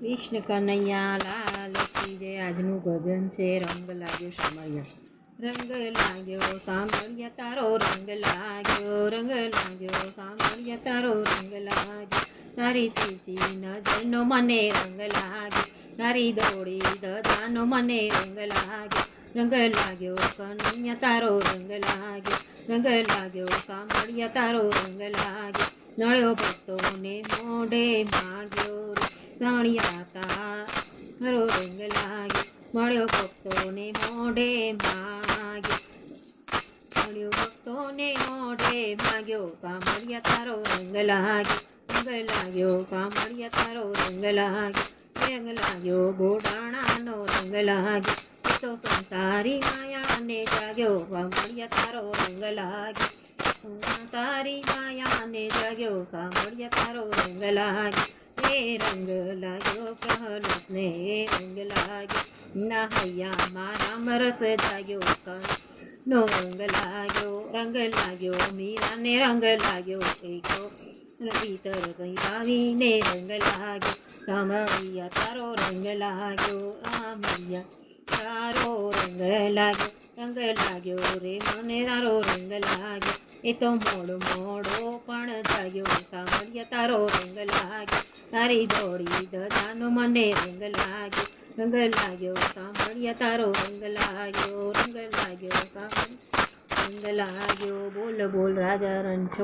કૃષ્ણ કનૈયા, લાલ કી જય. આજનું ભજન છે, રંગ લાગ્યો સાંભળ્યા રંગ લાગ્યો સાંભળ્યા તારો રંગ લાગ્યો. રંગ લાગ્યો સાંભળ્યા તારો રંગ લાગ્યો. તારી તીસી નજરનો મને રંગ લાગ્યો. તારી દોડી દદાનો મને રંગ લાગ્યો રંગ લાગ્યો કનૈયા તારો રંગ લાગ્યો રંગ લાગ્યો કામળિયા તારો રંગ લાગ્યો નળ્યો ભક્તોને મોઢે માગ્યો કણિયા તારો રંગ લાગ્યો મળ્યો ભક્તોને મોઢે માગ્યો મળ્યો ભક્તોને મોઢે માગ્યો કામળિયા તારો રંગ લાગ્યો રંગ લાગ્યો કામળિયા તારો રંગ લાગ્યો રંગ લાગ્યો ગોડાણાનો રંગ લાગ્યો તો સંસારી માયાને જાગ્યો કામળિયા તારો રંગ લાગ્યો તારી માયાને જાગ્યો કામળિયા તારો રંગ લાગ્યો એ રંગ લાગ્યો પ્રહલાદને રંગ લાગ્યો ના હૈયા, મારા મરસ જાગ્યો કણ નો રંગ લાગ્યો રંગ લાગ્યો મીરાને રંગ લાગ્યો એકો ભીતર કઈ આવીને રંગ લાગ્યો કામળિયા તારો રંગ લાગ્યો આમળિયા તારો રંગ લાગ્યો રંગ લાગ્યો રે, મને તારો રંગ લાગ્યો. એ તો મોડો મોડો પણ જાગ્યો સાંભળ્યા તારો રંગ લાગ્યો. તારી દોડી દદાનો મને રંગ લાગ્યો. રંગ લાગ્યો, સાંભળ્યા તારો રંગ લાગ્યો. રંગ લાગ્યો સાંભળ રંગ લાગ્યો. બોલ બોલ રાજા રણછોડ.